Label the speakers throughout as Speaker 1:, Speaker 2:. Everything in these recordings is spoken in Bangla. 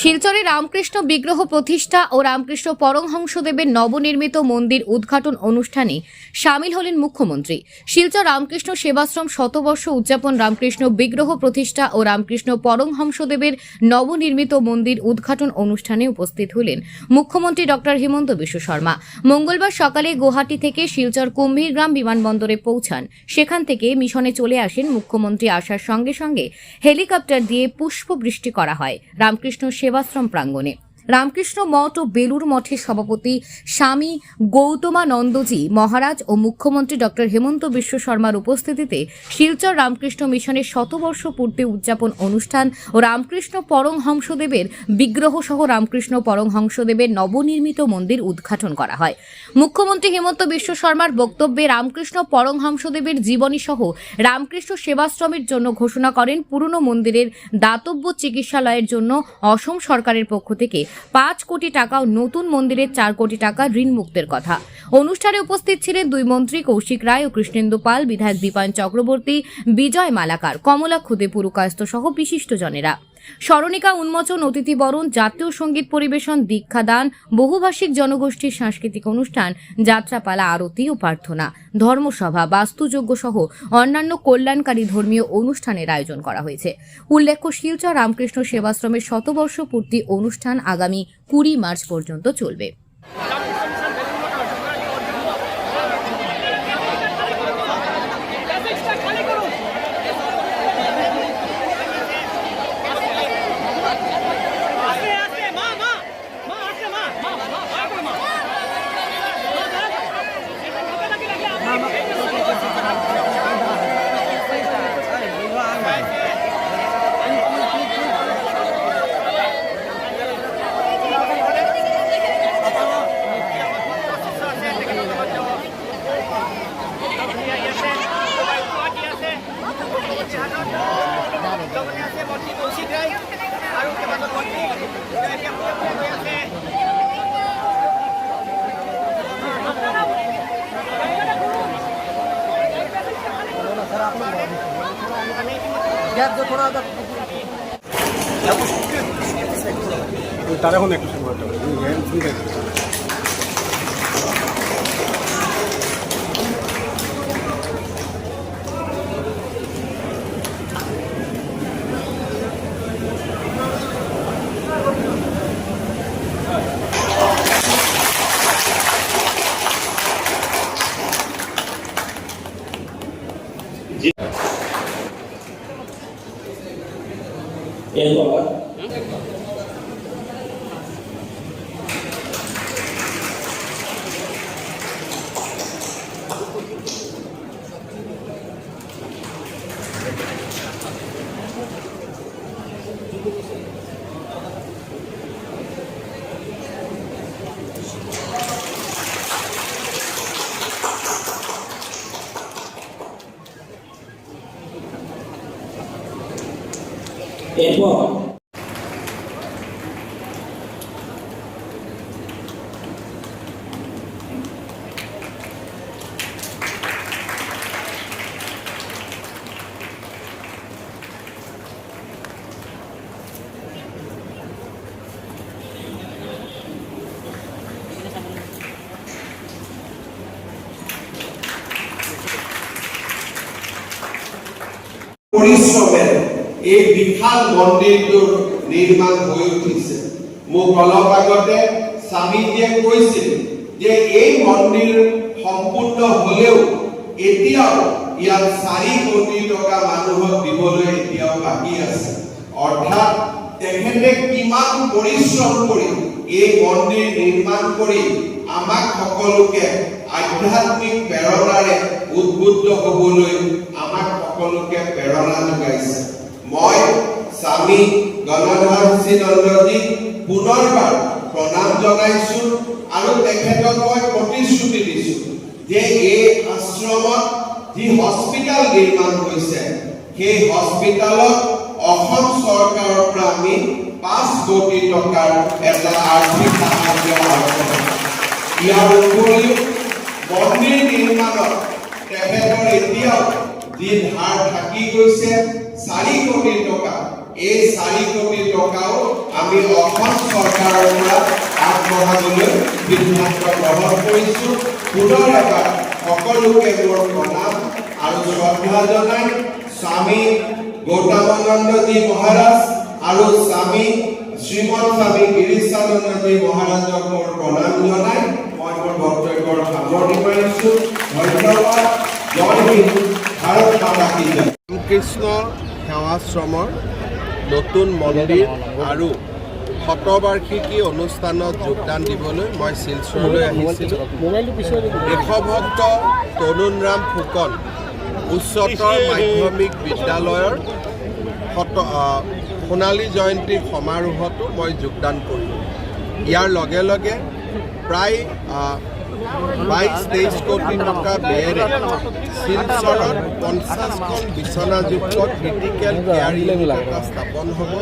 Speaker 1: শিলচরে রামকৃষ্ণ বিগ্রহ প্রতিষ্ঠা ও রামকৃষ্ণ পরমহংসদেবের নবনির্মিত মন্দির উদ্ঘাটন অনুষ্ঠানে সামিল হলেন মুখ্যমন্ত্রী। শিলচর রামকৃষ্ণ সেবাশ্রম শতবর্ষ উদযাপন রামকৃষ্ণ বিগ্রহ প্রতিষ্ঠা ও রামকৃষ্ণ পরমহংসদেবের নবনির্মিত মন্দির উদ্ঘাটন অনুষ্ঠানে উপস্থিত হলেন মুখ্যমন্ত্রী ডক্টর হিমন্ত বিশ্ব শর্মা মঙ্গলবার সকালে গুয়াহাটি থেকে শিলচর কুম্ভীরগ্রাম বিমানবন্দরে পৌঁছান। সেখান থেকে মিশনে চলে আসেন মুখ্যমন্ত্রী আসার সঙ্গে সঙ্গে হেলিকপ্টার দিয়ে পুষ্পবৃষ্টি করা হয়। রামকৃষ্ণ সেবাশ্রম প্রাঙ্গণে। রামকৃষ্ণ মঠ ও বেলুর মঠের সভাপতি স্বামী গৌতমানন্দজি মহারাজ ও মুখ্যমন্ত্রী ডক্টর হেমন্ত বিশ্ব শর্মার উপস্থিতিতে শিলচর রামকৃষ্ণ মিশনের শতবর্ষ পূর্তি উদযাপন অনুষ্ঠান ও রামকৃষ্ণ পরমহংসদেবের বিগ্রহ সহ রামকৃষ্ণ পরমহংসদেবের নবনির্মিত মন্দির উদ্ঘাটন করা হয়। মুখ্যমন্ত্রী হেমন্ত বিশ্ব শর্মার বক্তব্যে রামকৃষ্ণ পরমহংসদেবের জীবনী সহ রামকৃষ্ণ সেবাশ্রমের জন্য ঘোষণা করেন পুরনো মন্দিরের দাতব্য চিকিৎসালয়ের জন্য অসম সরকারের পক্ষ থেকে পাঁচ কোটি টাকা ও নতুন মন্দিরের চার কোটি টাকা ঋণ মুক্তের কথা। অনুষ্ঠানে উপস্থিত ছিলেন দুই মন্ত্রী কৌশিক রায় ও কৃষ্ণেন্দু পাল, বিধায়ক দীপায়ন চক্রবর্তী, বিজয় মালাকার, কমলা খুদে পুরকায়স্ত সহ বিশিষ্টজনেরা স্মরণিকা উন্মোচন, অতিথি বরণ, জাতীয় সংগীত পরিবেশন দীক্ষাদান বহুভাষিক জনগোষ্ঠীর সাংস্কৃতিক অনুষ্ঠান, যাত্রাপালা, আরতি ও প্রার্থনা, ধর্মসভা বাস্তুযোগ্য সহ অন্যান্য কল্যাণকারী ধর্মীয় অনুষ্ঠানের আয়োজন করা হয়েছে। উল্লেখ্য, শিলচর রামকৃষ্ণ সেবাশ্রমের শতবর্ষ পূর্তি অনুষ্ঠান আগামী কুড়ি মার্চ পর্যন্ত চলবে।
Speaker 2: তার এখন একটু সময় শুরু Agora, হবে শুনতে
Speaker 3: এরপর এরপর
Speaker 4: পৰিশ্ৰমেৰে এই বিশাল মন্দিৰটোৰ নিৰ্মাণ হৈ উঠিছে। মোক অলপ আগতে স্বামীজীয়ে কৈছিল যে এই মন্দিৰ সম্পূৰ্ণ হলেও এতিয়াও ইয়াত চাৰি কোটি টকা মানুহক দিবলৈ এতিয়াও বাকী আছে। অৰ্থাৎ তেখেতে কিমান পৰিশ্ৰম কৰি এই মন্দিৰ নিৰ্মাণ কৰি আমাক সকলোকে আধ্যাত্মিক প্ৰেৰণাৰে উদ্বুদ্ধ হ'বলৈ আমাক সকলোকে প্ৰেৰণা যোগাইছে। মই, স্বামী গণধৰ নন্দজীক পুনৰবাৰ প্ৰণাম জনাইছো আৰু তেখেতক মই প্ৰতিশ্ৰুতি দিছো যে এই আশ্ৰমত যি হস্পিটেল নিৰ্মাণ হৈছে, সেই হস্পিটেলত অসম চৰকাৰৰ পৰা আমি পাঁচ কোটি টকাৰ এটা আৰ্থিক সাহায্য ইয়াৰ উপৰিও, মন্দিৰ নিৰ্মাণত এতিয়াও যি ধাৰ থাকি গৈছে। চাৰি কোটি টকা।
Speaker 5: এই চাৰি কোটি টকাও আমি অসম চৰকাৰৰ পৰা আগবঢ়াবলৈ সিদ্ধান্ত গ্ৰহণ কৰিছোঁ। পুনৰ এবাৰ সকলোকে মোৰ প্ৰণাম আৰু শ্ৰদ্ধা জনাই স্বামী গৌতমানন্দজী মহাৰাজ আৰু স্বামী শ্ৰীমন স্বামী গিৰিশানন্দজী মহাৰাজক মোৰ প্ৰণাম জনাই মই মোৰ বক্তব্যৰ সামৰণি মাৰিছোঁ। ধন্যবাদ। জয় হিন্দ। ভাৰত মাতা কি জয়।
Speaker 4: ৰামকৃষ্ণ সেৱাশ্ৰমৰ নতুন মন্দিৰ আৰু শতবাৰ্ষিকী অনুষ্ঠানত যোগদান দিবলৈ মই শিলচৰলৈ আহিছিলোঁ। দেশভক্ত তৰুণৰাম ফুকন উচ্চতৰ মাধ্যমিক বিদ্যালয়ৰ শত সোণালী জয়ন্তী সমাৰোহতো মই যোগদান কৰিলোঁ। ইয়াৰ লগে লগে প্ৰায় বাইছ তেইছ কোটি টকা ব্যয়েৰে শিলচৰত পঞ্চাছখন বিচনাযুক্ত ক্ৰিটিকেল কেয়াৰ এটা স্থাপন হ'ব।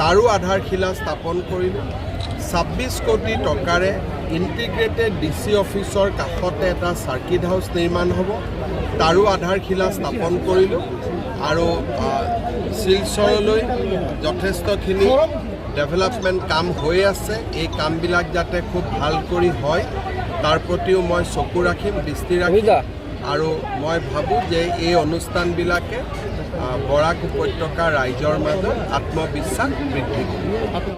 Speaker 4: তাৰো আধাৰশিলা স্থাপন কৰিলোঁ ছাব্বিছ কোটি টকাৰে ইণ্টিগ্ৰেটেড ডি চি অফিচৰ কাষতে এটা চাৰ্কিট হাউচ নিৰ্মাণ হ'ব। তাৰো আধাৰশিলা স্থাপন কৰিলোঁ। আৰু শিলচৰলৈ যথেষ্টখিনি ডেভেলপমেণ্ট কাম হৈ আছে। এই কামবিলাক যাতে খুব ভালো কৰি হয়। তাৰ প্ৰতিও মই চকু ৰাখিম দৃষ্টি ৰাখিম। আৰু মই ভাবোঁ যে এই অনুষ্ঠানবিলাকে বৰাক উপত্যকা ৰাইজৰ মাজত আত্মবিশ্বাস বৃদ্ধি কৰিব।